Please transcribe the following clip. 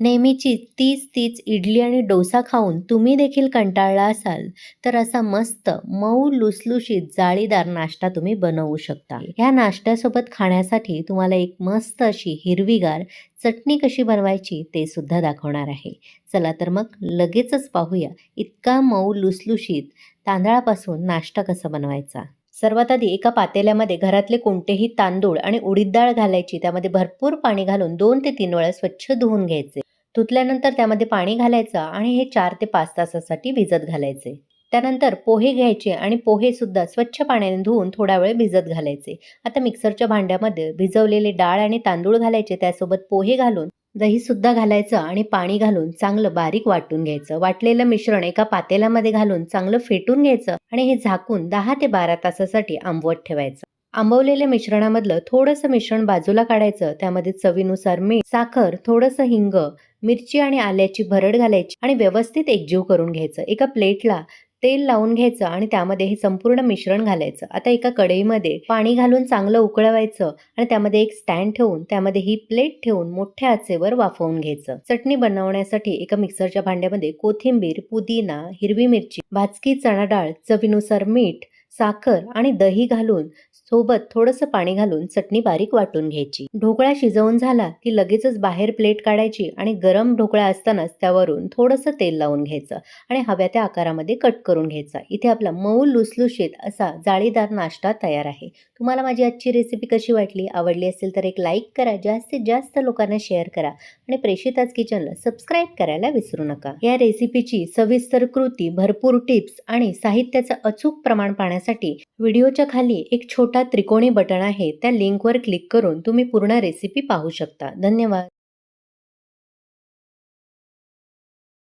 नेहमीची तीच तीच इडली आणि डोसा खाऊन तुम्ही देखील कंटाळला असाल तर असा मस्त मऊ लुसलुशीत जाळीदार नाश्ता तुम्ही बनवू शकता. ह्या नाश्त्यासोबत खाण्यासाठी तुम्हाला एक मस्त अशी हिरवीगार चटणी कशी बनवायची ते सुद्धा दाखवणार आहे. चला तर मग लगेचच पाहूया इतका मऊ लुसलुशीत तांदळापासून नाश्ता कसा बनवायचा. सर्वात आधी एका पातेल्यामध्ये घरातले कोणतेही तांदूळ आणि उडीद डाळ घालायची त्यामध्ये भरपूर पाणी घालून दोन ते तीन वेळा स्वच्छ धुवून घ्यायचे. धुतल्यानंतर त्यामध्ये पाणी घालायचं आणि हे चार ते पाच तासासाठी भिजत घालायचे. त्यानंतर पोहे घ्यायचे आणि पोहे सुद्धा स्वच्छ पाण्याने धुवून थोडा वेळ भिजत घालायचे. आता मिक्सरच्या भांड्यामध्ये भिजवलेले डाळ आणि तांदूळ घालायचे त्यासोबत पोहे घालून दही सुद्धा घालायचं आणि पाणी घालून चांगलं बारीक वाटून घ्यायचं. वाटलेलं मिश्रण एका पातेल्यामध्ये घालून चांगलं फेटून घ्यायचं आणि हे झाकून दहा ते बारा तासासाठी आंबवत ठेवायचं. आंबवलेल्या मिश्रणामधलं थोडंसं मिश्रण बाजूला काढायचं. त्यामध्ये चवीनुसार मीठ साखर थोडंसं हिंग मिरची आणि आल्याची भरड घालायची आणि व्यवस्थित एकजीव करून घ्यायचं. एका प्लेटला तेल लावून घ्यायचं आणि त्यामध्ये हे संपूर्ण मिश्रण घालायचं. आता एका कढईमध्ये पाणी घालून चांगलं उकळवायचं आणि त्यामध्ये एक स्टँड ठेवून त्यामध्ये ही प्लेट ठेवून मोठ्या आचेवर वाफवून घ्यायचं. चटणी बनवण्यासाठी एका मिक्सरच्या भांड्यामध्ये कोथिंबीर पुदिना हिरवी मिरची भाजकी चणा डाळ चवीनुसार मीठ साखर आणि दही घालून सोबत थोडंसं पाणी घालून चटणी बारीक वाटून घ्यायची. ढोकळा शिजवून झाला की लगेचच बाहेर प्लेट काढायची आणि गरम ढोकळा असतानाच त्यावरून थोडंसं तेल लावून घ्यायचं आणि हव्या त्या आकारामध्ये कट करून घ्यायचा. इथे आपला मऊ लुसलुशीत असा जाळीदार नाश्ता तयार आहे. तुम्हाला माझी आजची रेसिपी कशी वाटली आवडली असेल तर एक लाईक करा जास्तीत जास्त लोकांना शेअर करा आणि प्रेषिताज किचनला सबस्क्राईब करायला विसरू नका. या रेसिपीची सविस्तर कृती भरपूर टिप्स आणि साहित्याचं अचूक प्रमाण पाहण्यासाठी व्हिडिओच्या खाली एक छोटा त्रिकोणी बटन आहे. त्या लिंकवर क्लिक करून तुम्ही पूर्ण रेसिपी पाहू शकता. धन्यवाद.